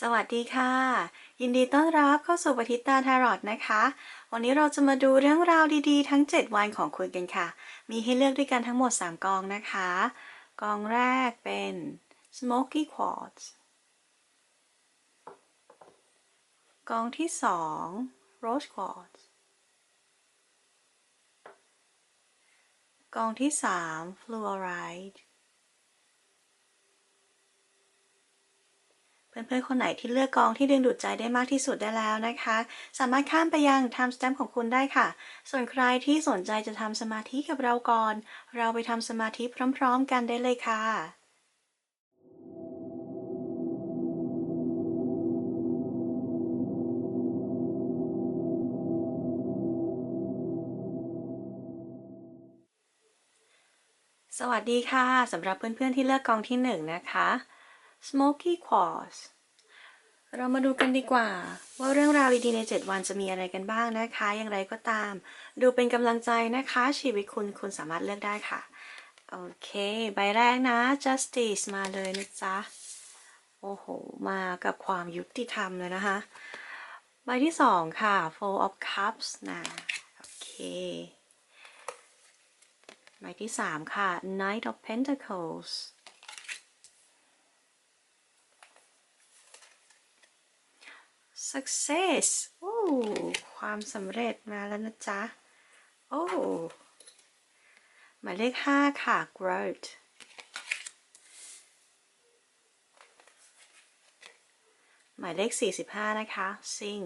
สวัสดีค่ะ ยินดีต้อนรับเข้าสู่ปฏิตาทารอตนะคะ วันนี้เราจะมาดูเรื่องราวดีๆ ทั้ง 7 วันของคุณกันค่ะ มีให้เลือกด้วยกันทั้งหมด 3 กองนะคะ กองแรกเป็น smoky quartz กองที่ 2 rose quartz กองที่ 3 fluorite เพื่อนๆ คนไหนที่เลือกกองที่ดึงดูดใจได้มากที่สุดได้แล้วนะคะ สามารถข้ามไปยัง time stamp ของคุณได้ค่ะ ส่วนใครที่สนใจจะทำสมาธิกับเราก่อน เราไปทำสมาธิพร้อมๆ กันได้เลยค่ะสวัสดีค่ะสำหรับเพื่อนๆที่เลือกกองที่หนึ่งนะคะ Smoky Quartz เรามาดูกันดีกว่า ว่าเรื่องราวดีๆใน 7 วันจะมีอะไรกันบ้างนะคะ อย่างไรก็ตาม ดูเป็นกำลังใจนะคะ ชีวิตคุณคุณสามารถเลือกได้ค่ะ โอเค ใบแรกนะ justice มาเลยนะจ๊ะ โอ้โห มากับความยุติธรรมเลยนะคะ ใบที่สองค่ะ four of cups นะโอเค ใบที่สามค่ะ knight of pentacles success โอ้ ความสำเร็จมาแล้วนะจ๊ะ โอ้ หมายเลขห้าค่ะ growth หมายเลขสี่สิบห้านะคะ sing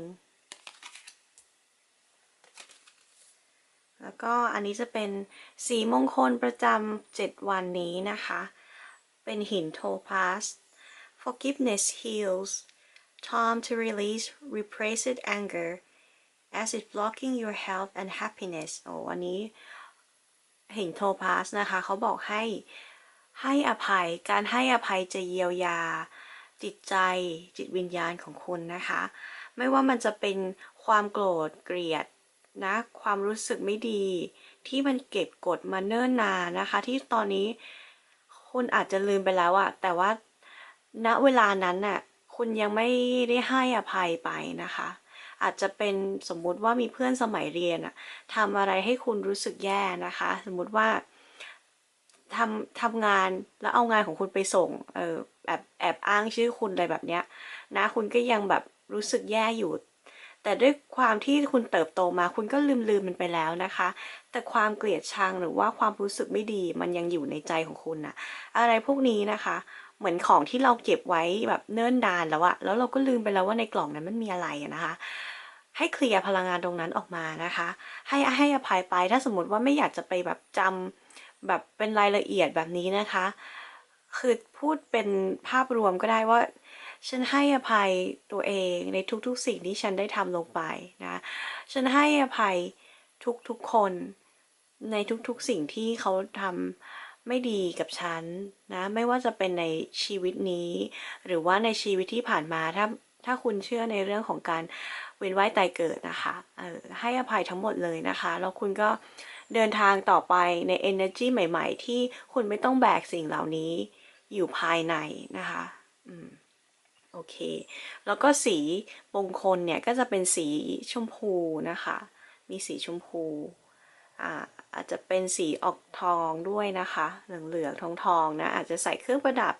แล้วก็อันนี้จะเป็นสีมงคลประจำเจ็ดวันนี้นะคะ เป็นหินโทพาส forgiveness heals time to release repressed anger as it blocking your health and happiness โอ้อันนี้หินโทพาสนะคะเขาบอกให้ให้อภัย การให้อภัยจะเยียวยา จิตใจจิตวิญญาณของคุณนะคะ ไม่ว่ามันจะเป็นความโกรธเกลียดนะความรู้สึกไม่ดี ที่มันเก็บกดมาเนิ่นนานนะคะ ที่ตอนนี้คุณอาจจะลืมไปแล้วอะแต่ว่าณเวลานั้นน่ะ คุณยังไม่ได้ให้อภัยไปนะคะ อาจจะเป็นสมมุติว่ามีเพื่อนสมัยเรียนอะทำอะไรให้คุณรู้สึกแย่นะคะ สมมุติว่าทำทำงานแล้วเอางานของคุณไปส่งเออแบบแอบอ้างชื่อคุณอะไรแบบเนี้ยนะคุณก็ยังแบบรู้สึกแย่อยู่ แต่ด้วยความที่คุณเติบโตมา คุณก็ลืมลืมมันไปแล้วนะคะ แต่ความเกลียดชังหรือว่าความรู้สึกไม่ดีมันยังอยู่ในใจของคุณนะอะไรพวกนี้นะคะ เหมือนของที่เราเก็บไว้แบบเนิ่นนานแล้วอะแล้วเราก็ลืมไปแล้วว่าในกล่องนั้นมันมีอะไรอะนะคะ ให้เคลียร์พลังงานตรงนั้นออกมานะคะ ให้ให้อภัยไปถ้าสมมติว่าไม่อยากจะไปแบบจำแบบเป็นรายละเอียดแบบนี้นะคะ คือพูดเป็นภาพรวมก็ได้ว่า ฉันให้อภัยตัวเองในทุกๆสิ่งที่ฉันได้ทำลงไปนะ ฉันให้อภัยทุกๆคนในทุกๆสิ่งที่เขาทำ ไม่ดีกับฉันนะไม่ว่าจะเป็นในชีวิตนี้ หรือว่าในชีวิตที่ผ่านมาถ้าถ้าคุณเชื่อในเรื่องของการเวียนว่ายตายเกิดนะคะออให้อภัยทั้งหมดเลยนะคะ แล้วคุณก็เดินทางต่อไปใน energy ใหม่ ๆ ที่คุณไม่ต้องแบกสิ่งเหล่านี้อยู่ภายในนะคะอืมโอเค แล้วก็สีมงคลเนี่ยก็จะเป็นสีชมพูนะคะ มีสีชมพู อาอาจจะเป็นสีออกทองด้วยนะคะ เหลืองๆทองทองๆนะ อาจจะใส่เครื่องประดับ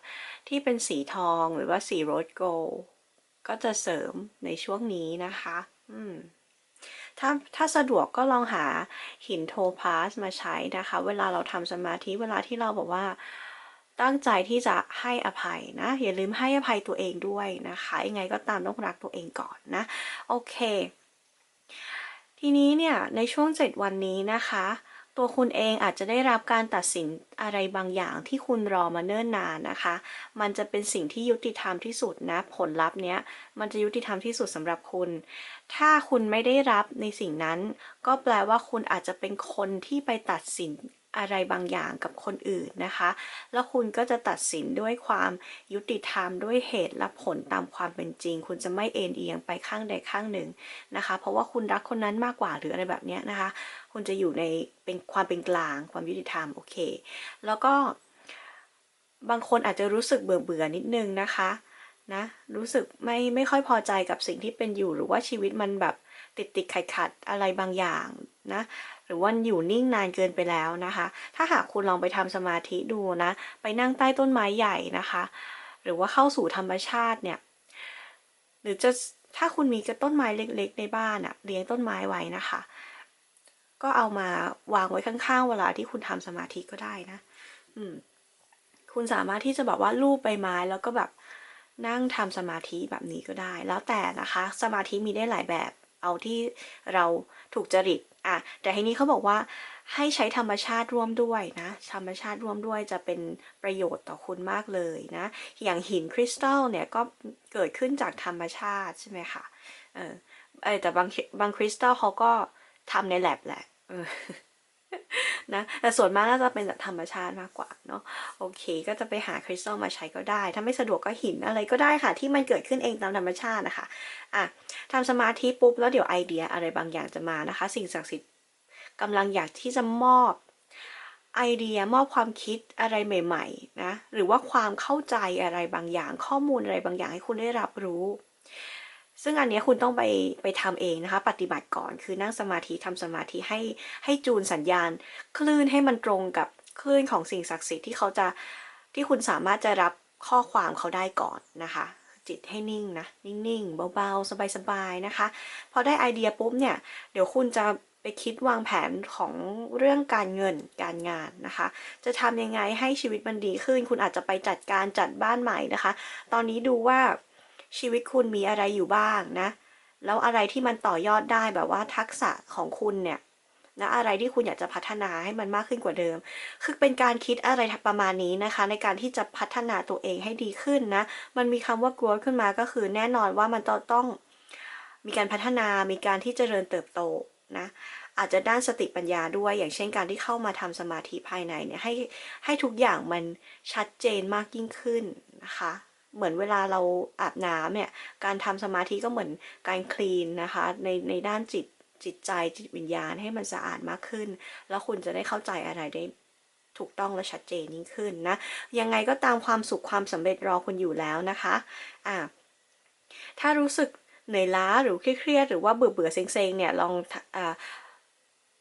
ที่เป็นสีทองหรือว่าสีโรสโกลก็จะเสริมในช่วงนี้นะคะ อืมถ้าถ้าสะดวกก็ลองหาหินโทพาสมาใช้นะคะ เวลาเราทำสมาธิเวลาที่เราบอกว่าตั้งใจที่จะให้อภัยนะ อย่าลืมให้อภัยตัวเองด้วยนะคะยังไงก็ตามต้องรักตัวเองก่อนนะ โอเค ทีนี้เนี่ยในช่วง 7 วันนี้นะคะ ตัวคุณเองอาจจะได้รับการตัดสินอะไรบางอย่างที่คุณรอมาเนิ่นนานนะคะ มันจะเป็นสิ่งที่ยุติธรรมที่สุดนะผลลัพธ์เนี้ยมันจะยุติธรรมที่สุดสำหรับคุณ ถ้าคุณไม่ได้รับในสิ่งนั้น ก็แปลว่าคุณอาจจะเป็นคนที่ไปตัดสิน อะไรบางอย่างกับคนอื่นนะคะ แล้วคุณก็จะตัดสินด้วยความยุติธรรมด้วยเหตุและผลตามความเป็นจริง คุณจะไม่เอ็นเอียงไปข้างใดข้างหนึ่งนะคะ เพราะว่าคุณรักคนนั้นมากกว่าหรืออะไรแบบนี้นะคะ คุณจะอยู่ในเป็นความเป็นกลาง ความยุติธรรมโอเค แล้วก็บางคนอาจจะรู้สึกเบื่อเบื่อนิดนึงนะคะนะรู้สึกไม่ไม่ค่อยพอใจกับสิ่งที่เป็นอยู่หรือว่าชีวิตมันแบบติดติดขัดขัดอะไรบางอย่างนะ หรือว่าอยู่นิ่งนานเกินไปแล้วนะคะ ถ้าหากคุณลองไปทำสมาธิดูนะ ไปนั่งใต้ต้นไม้ใหญ่นะคะ หรือว่าเข้าสู่ธรรมชาติเนี่ย หรือจะถ้าคุณมีกระต้นไม้เล็ก ๆ ในบ้านอะเลี้ยงต้นไม้ไว้นะคะ ก็เอามาวางไว้ข้างๆ เวลาที่คุณทำสมาธิก็ได้นะ อืม คุณสามารถที่จะแบบว่าลูบใบไม้แล้วก็แบบนั่งทำสมาธิแบบนี้ก็ได้ แล้วแต่นะคะ สมาธิมีได้หลายแบบ เอาที่เราถูกจริต อะแต่ทีนี้เขาบอกว่าให้ใช้ธรรมชาติร่วมด้วยนะ ธรรมชาติร่วมด้วยจะเป็นประโยชน์ต่อคุณมากเลยนะ อย่างหินคริสตัลเนี่ยก็เกิดขึ้นจากธรรมชาติใช่ไหมคะเออแต่บางบางคริสตัลเขาก็ทำในแลบแหละ นะแต่ส่วนมากน่าจะเป็นแบบธรรมชาติมากกว่าเนาะโอเค ก็จะไปหาคริสตัลมาใช้ก็ได้ ถ้าไม่สะดวกก็หินอะไรก็ได้ค่ะ ที่มันเกิดขึ้นเองตามธรรมชาตินะคะอะทำสมาธิปุ๊บแล้วเดี๋ยวไอเดียอะไรบางอย่างจะมานะคะ สิ่งศักดิ์สิทธิ์กำลังอยากที่จะมอบไอเดียมอบความคิดอะไรใหม่ๆนะหรือว่าความเข้าใจอะไรบางอย่าง ข้อมูลอะไรบางอย่างให้คุณได้รับรู้ ซึ่งอันนี้คุณต้องไปไปทำเองนะคะ ปฏิบัติก่อนคือนั่งสมาธิทำสมาธิให้ให้จูนสัญญาณ คลื่นให้มันตรงกับคลื่นของสิ่งศักดิ์สิทธิ์ที่เขาจะที่คุณสามารถจะรับข้อความเขาได้ก่อนนะคะจิตให้นิ่งนะ นิ่งๆ เบาๆ สบายๆ นะคะ พอได้ไอเดียปุ๊บเนี่ย เดี๋ยวคุณจะไปคิดวางแผนของเรื่องการเงินการงานนะคะ จะทำยังไงให้ชีวิตมันดีขึ้น คุณอาจจะไปจัดการจัดบ้านใหม่นะคะ ตอนนี้ดูว่า ชีวิตคุณมีอะไรอยู่บ้างนะ แล้วอะไรที่มันต่อยอดได้แบบว่าทักษะของคุณเนี่ยนะอะไรที่คุณอยากจะพัฒนาให้มันมากขึ้นกว่าเดิม คือเป็นการคิดอะไรประมาณนี้นะคะ ในการที่จะพัฒนาตัวเองให้ดีขึ้นนะ มันมีคำว่า growth ขึ้นมาก็คือแน่นอนว่ามันต้องมีการพัฒนา มีการที่จเจริญเติบโตนะ อาจจะด้านสติปัญญาด้วย อย่างเช่นการที่เข้ามาทำสมาธิภายในเนี่ยให้ให้ทุกอย่างมันชัดเจนมากยิ่งขึ้นนะคะ เหมือนเวลาเราอาบน้ำเนี่ยการทำสมาธิก็เหมือนการคลีนนะคะในในด้านจิตจิตใจจิตวิญญาณให้มันสะอาดมากขึ้น แล้วคุณจะได้เข้าใจอะไรได้ถูกต้องและชัดเจนยิ่งขึ้นนะ ยังไงก็ตามความสุขความสำเร็จรอคุณอยู่แล้วนะคะอ่าถ้ารู้สึกเหนื่อยล้าหรือเครียดหรือว่าเบื่อเบื่อเซ็งๆเนี่ยลองอ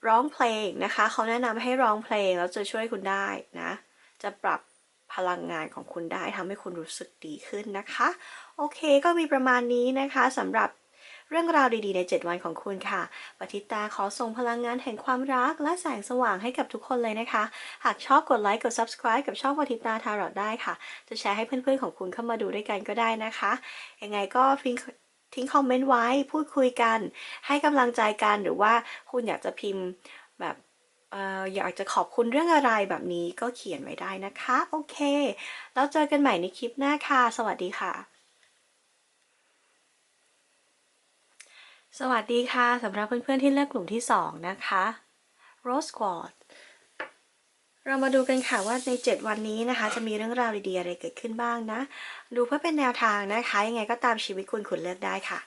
ร้องเพลงนะคะเขาแนะนำให้ร้องเพลงแล้วจะช่วยคุณได้นะ จะปรับ พลังงานของคุณได้ทำให้คุณรู้สึกดีขึ้นนะคะ โอเคก็มีประมาณนี้นะคะสำหรับเรื่องราวดีๆ ใน 7 วันของคุณค่ะปฏิตาขอส่งพลังงานแห่งความรัก และแสงสว่างให้กับทุกคนเลยนะคะ หากชอบกดไลค์ กด subscribe กับช่องปฏิตาทารอดได้ค่ะ จะแชร์ให้เพื่อนๆของคุณเข้ามาดูด้วยกันก็ได้นะคะ ยังไงก็ฟิงทิ้งคอมเมนต์ไว้ พูดคุยกัน ให้กำลังใจกัน หรือว่าคุณอยากจะพิมพ์แบบ อยากจะขอบคุณเรื่องอะไรแบบนี้ก็เขียนไว้ได้นะคะ โอเค แล้วเจอกันใหม่ในคลิปหน้าค่ะ สวัสดีค่ะ สวัสดีค่ะสำหรับเพื่อนๆที่เลือกกลุ่มที่ 2 นะคะ Rose Squad เรามาดูกันค่ะว่าใน 7 วันนี้นะคะ จะมีเรื่องราวดีๆอะไรเกิดขึ้นบ้างนะ ดูเพื่อเป็นแนวทางนะคะ ยังไงก็ตามชีวิตคุณคุณเลือกได้ค่ะ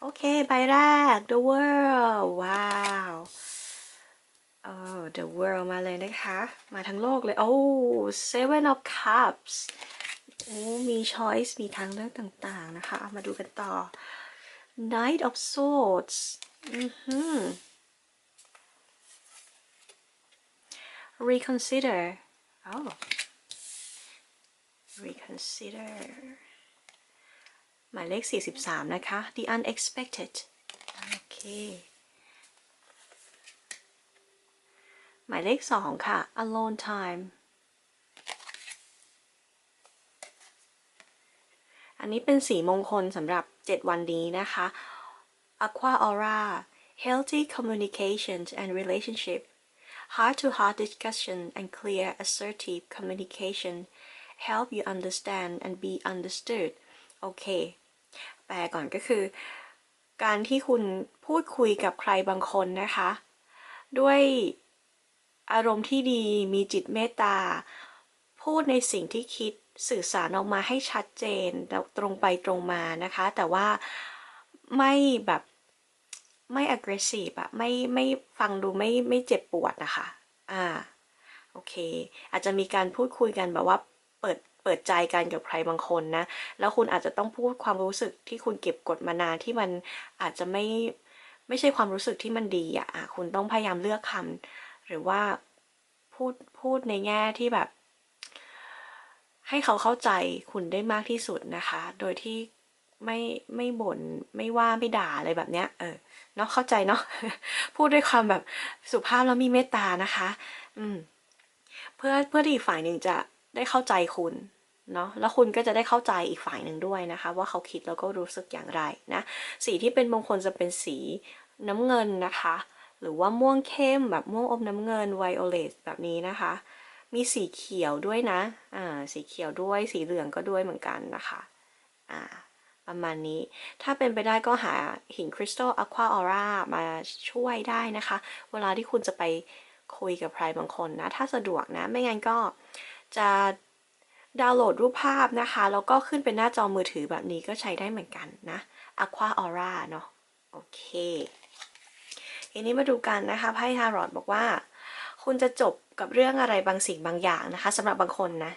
โอเค ใบแรก The World ว้าว oh the world มาเลยนะคะ มาทั้งโลกเลย oh seven of cups โอ้ มี choice มีทางเลือกต่างๆนะคะมาดูกันต่อ knight of swords อือฮึ reconsider oh reconsider หมายเลข 43 นะคะ the unexpected โอเค หมายเลขสองค่ะ alone time อันนี้เป็นสีมงคลสำหรับ 7 วันนี้นะคะ aqua aura healthy communications and relationship heart to heart discussion and clear assertive communication help you understand and be understood โอเค แปลก่อนก็คือ การที่คุณพูดคุยกับใครบางคนนะคะ ด้วย อารมณ์ที่ดีมีจิตเมตตา พูดในสิ่งที่คิดสื่อสารออกมาให้ชัดเจนตรงไปตรงมานะคะ แต่ว่าไม่แบบไม่ aggressive อะไม่ไม่ฟังดูไม่ไม่เจ็บปวดนะคะอ่าโอเค อาจจะมีการพูดคุยกันแบบว่าเปิดเปิดใจกันกับใครบางคนนะ แล้วคุณอาจจะต้องพูดความรู้สึกที่คุณเก็บกดมานานที่มันอาจจะไม่ไม่ใช่ความรู้สึกที่มันดีอะ่ะคุณต้องพยายามเลือกคำ หรือว่าพูดพูดในแง่ที่แบบ ให้เขาเข้าใจคุณได้มากที่สุดนะคะ โดยที่ไม่ไม่บ่นไม่ว่าไม่ด่าอะไรแบบเนี้ยเออเนาะเข้าใจเนาะพูดด้วยความแบบสุภาพแล้วมีเมตตานะคะ อืม เพื่อเพื่อที่อีกฝ่ายหนึ่งจะได้เข้าใจคุณเนาะแล้วคุณก็จะได้เข้าใจอีกฝ่ายหนึ่งด้วยนะคะ ว่าเขาคิดแล้วก็รู้สึกอย่างไรนะ สีที่เป็นมงคลจะเป็นสีน้ำเงินนะคะ หรือว่าม่วงเข้มแบบม่วงอมน้ำเงินไวโอเลตแบบนี้นะคะ มีสีเขียวด้วยนะอ่าสีเขียวด้วยสีเหลืองก็ด้วยเหมือนกันนะคะอ่าประมาณนี้ ถ้าเป็นไปได้ก็หาหินคริสตัลอะควาออร่ามาช่วยได้นะคะ เวลาที่คุณจะไปคุยกับใครบางคนนะ ถ้าสะดวกนะ ไม่งั้นก็จะดาวน์โหลดรูปภาพนะคะ แล้วก็ขึ้นเป็นหน้าจอมือถือแบบนี้ก็ใช้ได้เหมือนกันนะ Aqua Aura เนาะโอเค ทีนี้มาดูกันนะคะไพ่ทารอตบอกว่า คุณจะจบกับเรื่องอะไรบางสิ่งบางอย่างนะคะสำหรับบางคนนะ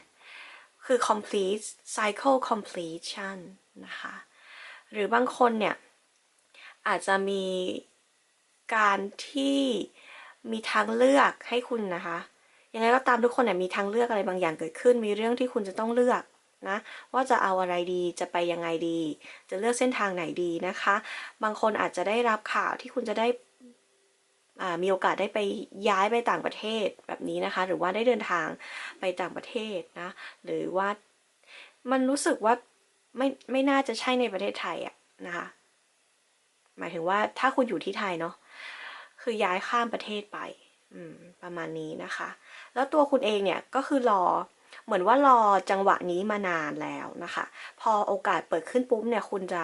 คือ complete cycle completion นะคะ หรือบางคนเนี่ย อาจจะมีการที่มีทางเลือกให้คุณนะคะยังไงก็ตามทุกคนเนี่ยมีทางเลือกอะไรบางอย่างเกิดขึ้น มีเรื่องที่คุณจะต้องเลือกนะว่าจะเอาอะไรดีจะไปยังไงดี จะเลือกเส้นทางไหนดีนะคะ บางคนอาจจะได้รับข่าวที่คุณจะได้ มีโอกาสได้ไปย้ายไปต่างประเทศแบบนี้นะคะ หรือว่าได้เดินทางไปต่างประเทศนะ หรือว่ามันรู้สึกว่าไม่ไม่น่าจะใช่ในประเทศไทยอะนะคะ หมายถึงว่าถ้าคุณอยู่ที่ไทยเนาะคือย้ายข้ามประเทศไปอืมประมาณนี้นะคะ แล้วตัวคุณเองเนี่ยก็คือรอเหมือนว่ารอจังหวะนี้มานานแล้วนะคะ พอโอกาสเปิดขึ้นปุ๊บเนี่ยคุณจะ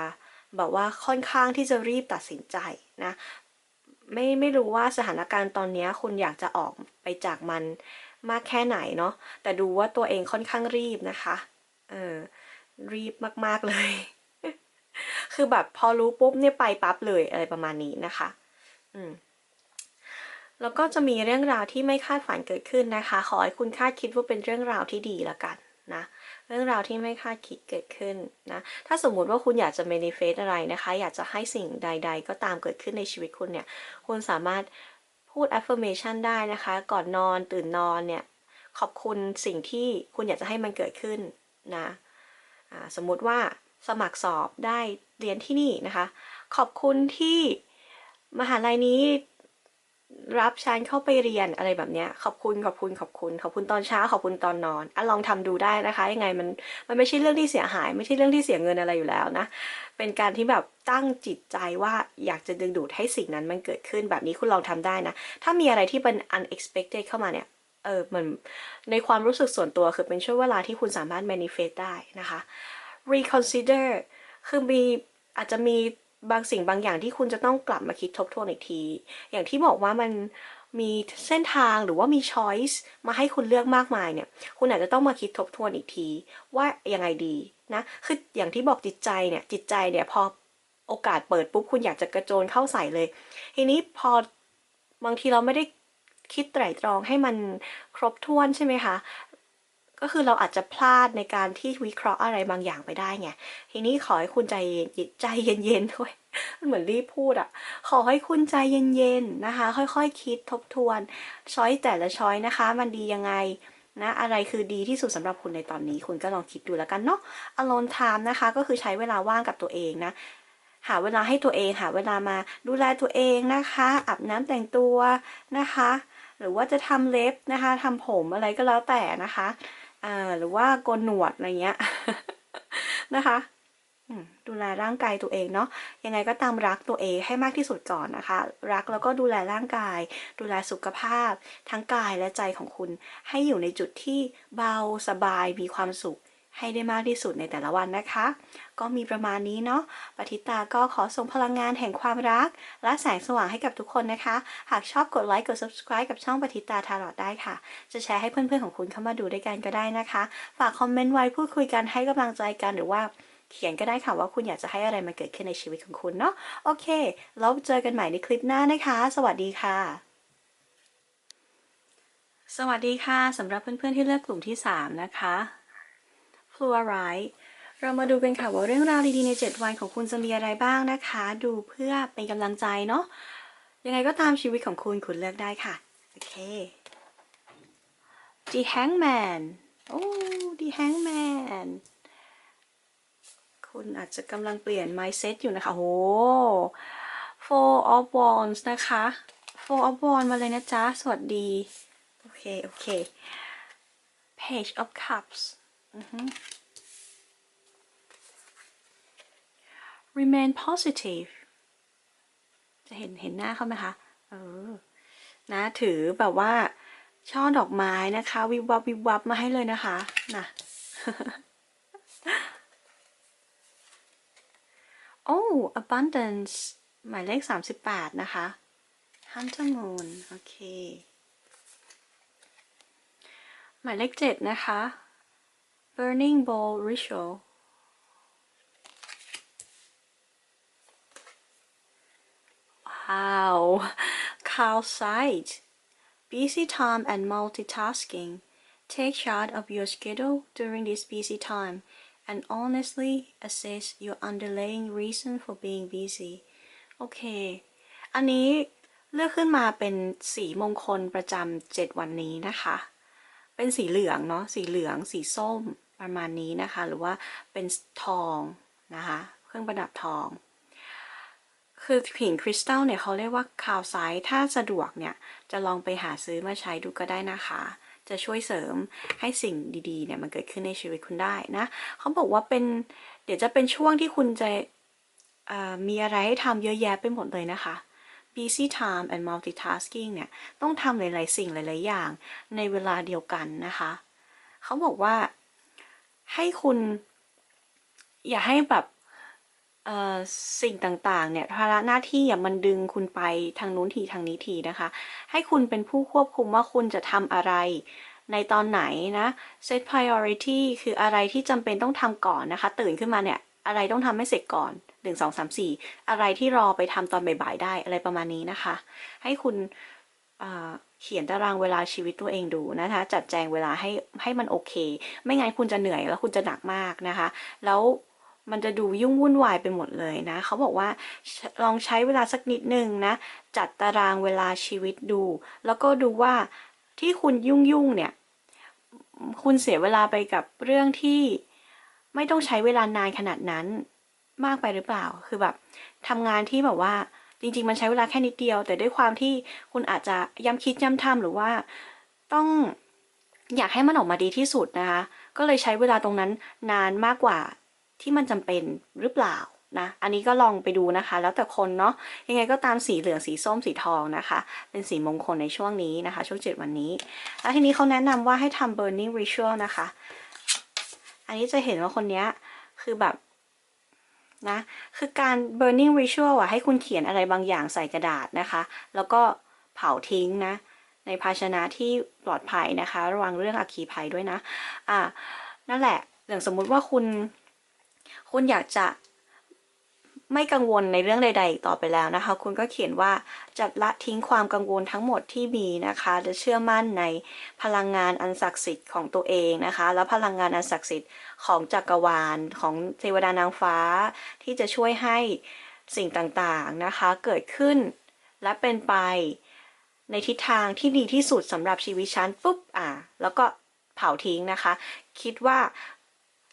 แบบว่าค่อนข้างที่จะรีบตัดสินใจนะ ไม่ไม่รู้ว่าสถานการณ์ตอนนี้คุณอยากจะออกไปจากมันมากแค่ไหนเนาะแต่ดูว่าตัวเองค่อนข้างรีบนะคะเออรีบมากๆเลย คือแบบพอรู้ปุ๊บเนี่ยไปปั๊บเลยอะไรประมาณนี้นะคะ อืมแล้วก็จะมีเรื่องราวที่ไม่คาดฝันเกิดขึ้นนะคะ ขอให้คุณคาดคิดว่าเป็นเรื่องราวที่ดีละกันนะ เรื่องราวที่ไม่คาดคิดเกิดขึ้นนะ ถ้าสมมุติว่าคุณอยากจะ manifest อะไรนะคะ อยากจะให้สิ่งใด ๆ ก็ตามเกิดขึ้นในชีวิตคุณเนี่ย คุณสามารถพูด affirmation ได้นะคะ ก่อนนอนตื่นนอนเนี่ย ขอบคุณสิ่งที่คุณอยากจะให้มันเกิดขึ้นนะสมมุติว่าสมัครสอบได้เรียนที่นี่นะคะ ขอบคุณที่มหาลัยนี้ รับฉันเข้าไปเรียนอะไรแบบเนี้ย ขอบคุณขอบคุณขอบคุณ ขอบคุณตอนเช้า ขอบคุณตอนนอนอะลองทำดูได้นะคะ ยังไงมันมันไม่ใช่เรื่องที่เสียหาย ไม่ใช่เรื่องที่เสียเงินอะไรอยู่แล้วนะ เป็นการที่แบบตั้งจิตใจว่าอยากจะดึงดูดให้สิ่งนั้นมันเกิดขึ้นแบบนี้คุณลองทำได้นะ ถ้ามีอะไรที่เป็น unexpected เข้ามาเนี่ยเออมันในความรู้สึกส่วนตัวคือเป็นช่วงเวลาที่คุณสามารถ manifest ได้นะคะ reconsider คือมีอาจจะมี บางสิ่งบางอย่างที่คุณจะต้องกลับมาคิดทบทวนอีกที อย่างที่บอกว่ามันมีเส้นทางหรือว่ามี choice มาให้คุณเลือกมากมายเนี่ย คุณอาจจะต้องมาคิดทบทวนอีกที ว่ายังไงดีนะ คืออย่างที่บอกจิตใจเนี่ย จิตใจเนี่ยพอโอกาสเปิดปุ๊บคุณอยากจะกระโจนเข้าใส่เลย ทีนี้พอบางทีเราไม่ได้คิดไตร่ตรองให้มันครบถ้วนใช่ไหมคะ ก็คือเราอาจจะพลาดในการที่วิเคราะห์อะไรบางอย่างไปได้ไง ทีนี้ขอให้คุณใจเย็นใจเย็นๆด้วยมันเหมือนรีบพูดอะ่ะ ขอให้คุณใจเย็นๆนะคะ ค่อยๆคคิดทบทวนช้อยแต่ละช้อยนะคะ มันดียังไงนะอะไรคือดีที่สุดสำหรับคุณในตอนนี้ คุณก็ลองคิดดูแล้วกันเนาะ alone time นะคะ ก็คือใช้เวลาว่างกับตัวเองนะหาเวลาให้ตัวเองหาเวลามาดูแลตัวเองนะคะอาบน้ำแต่งตัวนะคะ หรือว่าจะทำเล็บนะคะทำผมอะไรก็แล้วแต่นะคะ หรือว่าโกนหนวดอะไรเงี้ยนะคะดูแลร่างกายตัวเองเนาะยังไงก็ตามรักตัวเองให้มากที่สุดก่อนนะคะ รักแล้วก็ดูแลร่างกาย ดูแลสุขภาพ ทั้งกายและใจของคุณ ให้อยู่ในจุดที่เบาสบายมีความสุข ให้ได้มากที่สุดในแต่ละวันนะคะ ก็มีประมาณนี้เนาะปฏิตาก็ขอส่งพลังงานแห่งความรัก และแสงสว่างให้กับทุกคนนะคะ หากชอบกดไลค์กด subscribe กับช่องปฏิตาทารอดได้ค่ะ จะแชร์ให้เพื่อนๆของคุณเข้ามาดูด้วยกันก็ได้นะคะ ฝากคอมเมนต์ไว้พูดคุยกันให้กำลังใจกันหรือว่าเขียนก็ได้ค่ะว่าคุณอยากจะให้อะไรมาเกิดขึ้นในชีวิตของคุณเนาะโอเคแล้วเจอกันใหม่ในคลิปหน้านะคะ สวัสดีค่ะ สวัสดีค่ะสำหรับเพื่อนๆที่เลือกกลุ่มที่ 3 นะคะ Fluoride เรามาดูกันค่ะว่าเรื่องราวดีๆใน 7 วันของคุณจะมีอะไรบ้างนะคะ ดูเพื่อเป็นกำลังใจเนาะยังไงก็ตามชีวิตของคุณคุณเลือกได้ค่ะ โอเค The Hangman โอ้ The Hangman คุณอาจจะกำลังเปลี่ยน mindset อยู่นะคะโอ้ Four of Wands นะคะ Four of Wands มาเลยนะจ๊ะ สวัสดี โอเค โอเค Page of Cups อือฮึ Remain positive จะเห็นเห็นหน้าเขาไหมคะ เออ นะถือแบบว่า ช่อดอกไม้นะคะ วิบวับวิบวับมาให้เลยนะคะนะโอ้ abundance หมายเลข 38 นะคะ hunter moon โอเค หมายเลข 7 นะคะ burning bowl ritual Wow, Carl sight. Busy time and multitasking. Take charge of your schedule during this busy time and honestly assess your underlying reason for being busy. โอเค อันนี้เลือกขึ้นมาเป็นสีมงคลประจำเจ็ดวันนี้นะคะ เป็นสีเหลืองเนาะ สีเหลือง สีส้ม ประมาณนี้นะคะ หรือว่าเป็นทองนะคะ เครื่องประดับทอง คือหินคริสตัลเนี่ยเขาเรียกว่าคาวไซด์ถ้าสะดวกเนี่ย จะลองไปหาซื้อมาใช้ดูก็ได้นะคะ จะช่วยเสริมให้สิ่งดีๆเนี่ยมันเกิดขึ้นในชีวิตคุณได้นะ เขาบอกว่าเป็นเดี๋ยวจะเป็นช่วงที่คุณจะมีอะไรให้ทำเยอะแยะไปหมดเลยนะคะ busy time and multitasking เนี่ย ต้องทำหลาย ๆ สิ่งหลาย ๆ อย่างในเวลาเดียวกันนะคะ เขาบอกว่า ให้คุณ อย่าให้แบบสิ่งต่างๆ เนี่ยภาระหน้าที่อะมันดึงคุณไปทางนู้นทีทางนี้ทีนะคะ ให้คุณเป็นผู้ควบคุมว่าคุณจะทำอะไรในตอนไหนนะ set priority คืออะไรที่จำเป็นต้องทำก่อนนะคะ ตื่นขึ้นมาเนี่ย อะไรต้องทำให้เสร็จก่อนหนึ่งสองสามสี่อะไรที่รอไปทำตอนบ่ายๆได้อะไรประมาณนี้นะคะ ให้คุณ เขียนตารางเวลาชีวิตตัวเองดูนะคะ จัดแจงเวลาให้ให้มันโอเค ไม่งั้นคุณจะเหนื่อยแล้วคุณจะหนักมากนะคะ แล้วมันจะดูยุ่งวุ่นวายไปหมดเลยนะ เขาบอกว่าลองใช้เวลาสักนิดนึงนะ จัดตารางเวลาชีวิตดู แล้วก็ดูว่าที่คุณยุ่งยุ่งเนี่ย คุณเสียเวลาไปกับเรื่องที่ไม่ต้องใช้เวลานานขนาดนั้นมากไปหรือเปล่า คือแบบทำงานที่แบบว่า จริง ๆ มันใช้เวลาแค่นิดเดียว แต่ด้วยความที่คุณอาจจะย้ำคิดย้ำทำหรือว่าต้องอยากให้มันออกมาดีที่สุดนะคะ ก็เลยใช้เวลาตรงนั้นนานมากกว่าที่มันจำเป็นหรือเปล่านะ อันนี้ก็ลองไปดูนะคะ แล้วแต่คนเนาะ ยังไงก็ตามสีเหลืองสีส้มสีทองนะคะ เป็นสีมงคลในช่วงนี้นะคะ ช่วงเจ็ดวันนี้ แล้วทีนี้เขาแนะนำว่าให้ทำ burning ritual นะคะ อันนี้จะเห็นว่าคนเนี้ยคือแบบ นะ คือการ burning ritual อะให้คุณเขียนอะไรบางอย่างใส่กระดาษนะคะ แล้วก็เผาทิ้งนะ ในภาชนะที่ปลอดภัยนะคะ ระวังเรื่องอัคคีภัยด้วยนะ อ่า นั่นแหละอย่างสมมุติว่าคุณ คุณอยากจะ ไม่กังวลในเรื่องใดๆอีกต่อไปแล้วนะคะ คุณก็เขียนว่าจะละทิ้งความกังวลทั้งหมดที่มีนะคะจะเชื่อมั่นในพลังงานอันศักดิ์สิทธิ์ของตัวเองนะคะ แล้วพลังงานอันศักดิ์สิทธิ์ของจักรวาลของเทวดานางฟ้า ที่จะช่วยให้สิ่งต่างๆนะคะ เกิดขึ้น และเป็นไปในทิศทางที่ดีที่สุดสำหรับชีวิตฉันปุ๊บอ่าแล้วก็เผาทิ้งนะคะ คิดว่า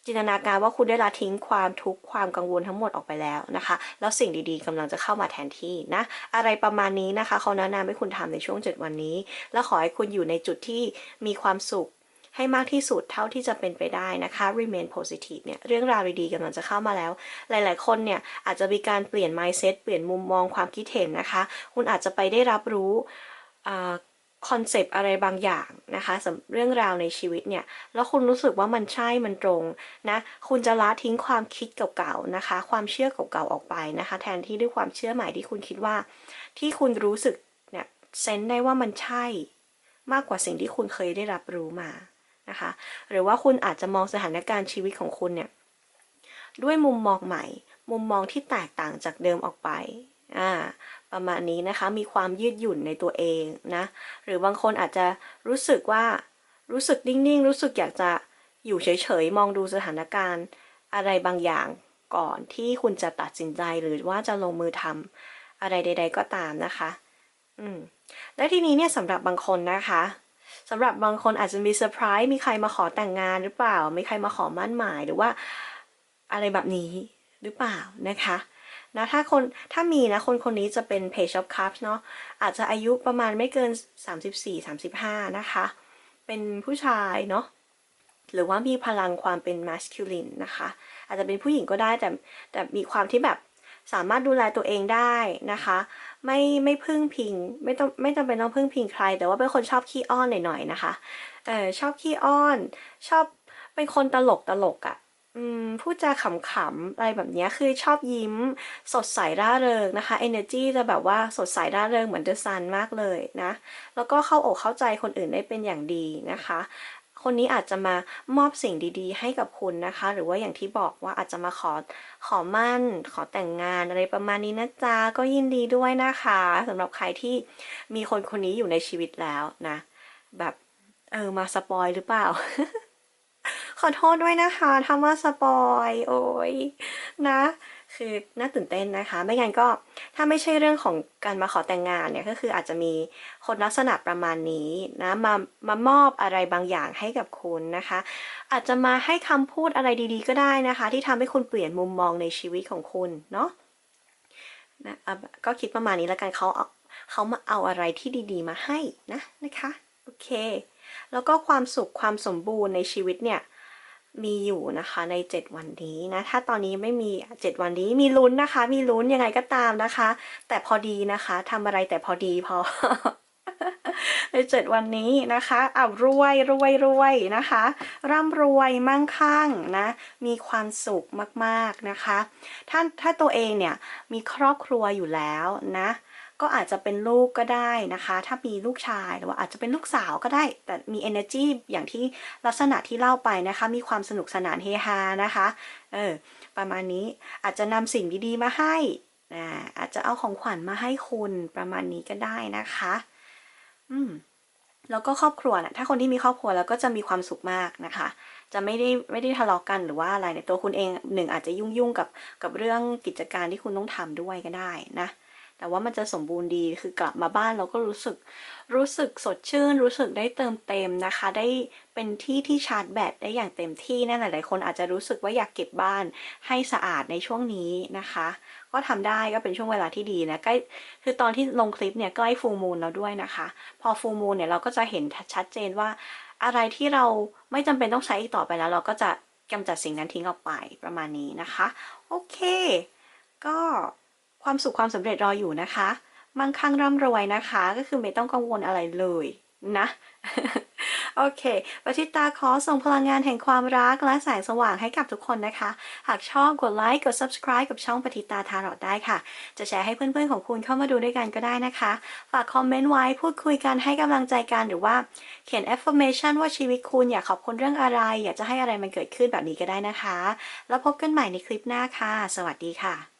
จินตนาการว่าคุณได้ละทิ้งความทุกข์ความกังวลทั้งหมดออกไปแล้วนะคะ แล้วสิ่งดีๆกำลังจะเข้ามาแทนที่นะ อะไรประมาณนี้นะคะเขาแนะนำให้คุณทำในช่วง 7 วันนี้ แล้วขอให้คุณอยู่ในจุดที่มีความสุขให้มากที่สุดเท่าที่จะเป็นไปได้นะคะ remain positive เนี่ย เรื่องราวดีๆกำลังจะเข้ามาแล้ว หลายๆ คนเนี่ยอาจจะมีการเปลี่ยน mindset เปลี่ยนมุมมองความคิดเห็นนะคะ คุณอาจจะไปได้รับรู้ คอนเซปต์อะไรบางอย่างนะคะสำเรื่องราวในชีวิตเนี่ย แล้วคุณรู้สึกว่ามันใช่มันตรงนะ คุณจะละทิ้งความคิดเก่าๆนะคะ ความเชื่อเก่าๆออกไปนะคะ แทนที่ด้วยความเชื่อใหม่ที่คุณคิดว่า ที่คุณรู้สึกเนี่ยเซนได้ว่ามันใช่ มากกว่าสิ่งที่คุณเคยได้รับรู้มานะคะ หรือว่าคุณอาจจะมองสถานการณ์ชีวิตของคุณเนี่ยด้วยมุมมองใหม่ มุมมองที่แตกต่างจากเดิมออกไปอ่า ประมาณนี้นะคะ มีความยืดหยุ่นในตัวเองนะ หรือบางคนอาจจะรู้สึกว่ารู้สึกนิ่งๆ รู้สึกอยากจะอยู่เฉยๆ มองดูสถานการณ์อะไรบางอย่างก่อนที่คุณจะตัดสินใจหรือว่าจะลงมือทำอะไรใด ๆ ก็ตามนะคะ อืม และทีนี้เนี่ยสำหรับบางคนนะคะสำหรับบางคนอาจจะมีเซอร์ไพรส์มีใครมาขอแต่งงานหรือเปล่า มีใครมาขอมั่นหมายหรือว่าอะไรแบบนี้หรือเปล่านะคะ นะถ้าคนถ้ามีนะคนคนนี้จะเป็น Page of Cups เนาะอาจจะอายุประมาณไม่เกิน 34-35 นะคะ เป็นผู้ชายเนาะหรือว่ามีพลังความเป็น masculine นะคะ อาจจะเป็นผู้หญิงก็ได้แต่แต่มีความที่แบบสามารถดูแลตัวเองได้นะคะ ไม่ไม่พึ่งพิง ไม่ต้องไม่จำเป็นต้องพึ่งพิงใคร แต่ว่าเป็นคนชอบขี้อ้อนหน่อยๆนะคะเออชอบขี้อ้อน ชอบเป็นคนตลกตลกอะ่ะ อืมพูดจาขำๆอะไรแบบนี้คือชอบยิ้มสดใสร่าเริงนะคะ energy จะแบบว่าสดใสร่าเริงเหมือนเดอะซันมากเลยนะ แล้วก็เข้าอกเข้าใจคนอื่นได้เป็นอย่างดีนะคะ คนนี้อาจจะมามอบสิ่งดีๆ ให้กับคุณนะคะ หรือว่าอย่างที่บอกว่าอาจจะมาขอขอมั่น ขอแต่งงานอะไรประมาณนี้นะจ๊ะก็ยินดีด้วยนะคะสำหรับใครที่มีคนคนนี้อยู่ในชีวิตแล้วนะ แบบเออมาสปอยหรือเปล่า ขอโทษด้วยนะคะทำว่าสปอยโอ้ยนะ คือน่าตื่นเต้นนะคะ ไม่งั้นก็ถ้าไม่ใช่เรื่องของการมาขอแต่งงานเนี่ยก็คืออาจจะมีคนลักษณะประมาณนี้นะมามามอบอะไรบางอย่างให้กับคุณนะคะ อาจจะมาให้คำพูดอะไรดีๆ ก็ได้นะคะ ที่ทำให้คุณเปลี่ยนมุมมองในชีวิตของคุณเนาะนะก็คิดประมาณนี้แล้วกันเขาเขามาเอาอะไรที่ดีๆ มาให้นะนะคะ โอเค แล้วก็ความสุขความสมบูรณ์ในชีวิตเนี่ย มีอยู่นะคะใน 7 วันนี้นะ ถ้าตอนนี้ไม่มี 7 วันนี้มีลุ้นนะคะ มีลุ้นยังไงก็ตามนะคะ แต่พอดีนะคะทำอะไรแต่พอดีพอ ในเจ็ดวันนี้นะคะอ่ารวยรวยรวยนะคะ ร่ำรวยมั่งคั่งนะมีความสุขมากๆนะคะถ้าถ้าตัวเองเนี่ยมีครอบครัวอยู่แล้วนะก็อาจจะเป็นลูกก็ได้นะคะ ถ้ามีลูกชายหรือว่าอาจจะเป็นลูกสาวก็ได้ แต่มี energy อย่างที่ลักษณะที่เล่าไปนะคะ มีความสนุกสนานเฮฮานะคะ เออ ประมาณนี้อาจจะนำสิ่งดีๆมาให้นะอาจจะเอาของขวัญมาให้คุณประมาณนี้ก็ได้นะคะ อืมแล้วก็ครอบครัวนะถ้าคนที่มีครอบครัวแล้วก็จะมีความสุขมากนะคะ จะไม่ได้ไม่ได้ทะเลาะกกันหรือว่าอะไรในตัวคุณเองหนึ่งอาจจะยุ่งยุ่งกับกับเรื่องกิจการที่คุณต้องทำด้วยก็ได้นะแต่ว่ามันจะสมบูรณ์ดีคือกลับมาบ้านเราก็รู้สึกรู้สึกสดชื่น รู้สึกได้เติมเต็มนะคะ ได้เป็นที่ที่ชาร์จแบตได้อย่างเต็มที่นั่นหลายๆคนอาจจะรู้สึกว่าอยากเก็บบ้านให้สะอาดในช่วงนี้นะคะ ก็ทำได้ก็เป็นช่วงเวลาที่ดีนะใกล้คือตอนที่ลงคลิปเนี่ยใกล้ฟูมูลแล้วด้วยนะคะ พอฟูมูลเนี่ยเราก็จะเห็นชัดเจนว่าอะไรที่เราไม่จำเป็นต้องใช้อีกต่อไปแล้ว เราก็จะกำจัดสิ่งนั้นทิ้งออกไปประมาณนี้นะคะ โอเค ก็ความสุขความสำเร็จรออยู่นะคะ มั่งคั่งร่ำรวยนะคะ ก็คือไม่ต้องกังวลอะไรเลย นะ โอเคปฏิตาขอส่งพลังงานแห่งความรักและแสงสว่างให้กับทุกคนนะคะ หากชอบกดไลค์ กด subscribe กับช่องปฏิตาทารอดได้ค่ะ จะแชร์ให้เพื่อนๆของคุณเข้ามาดูด้วยกันก็ได้นะคะ ฝากคอมเมนต์ไว้พูดคุยกันให้กำลังใจกันหรือว่าเขียน affirmation ว่าชีวิตคุณอยากขอบคุณเรื่องอะไร อยากจะให้อะไรมันเกิดขึ้นแบบนี้ก็ได้นะคะ แล้วพบกันใหม่ในคลิปหน้าค่ะ สวัสดีค่ะ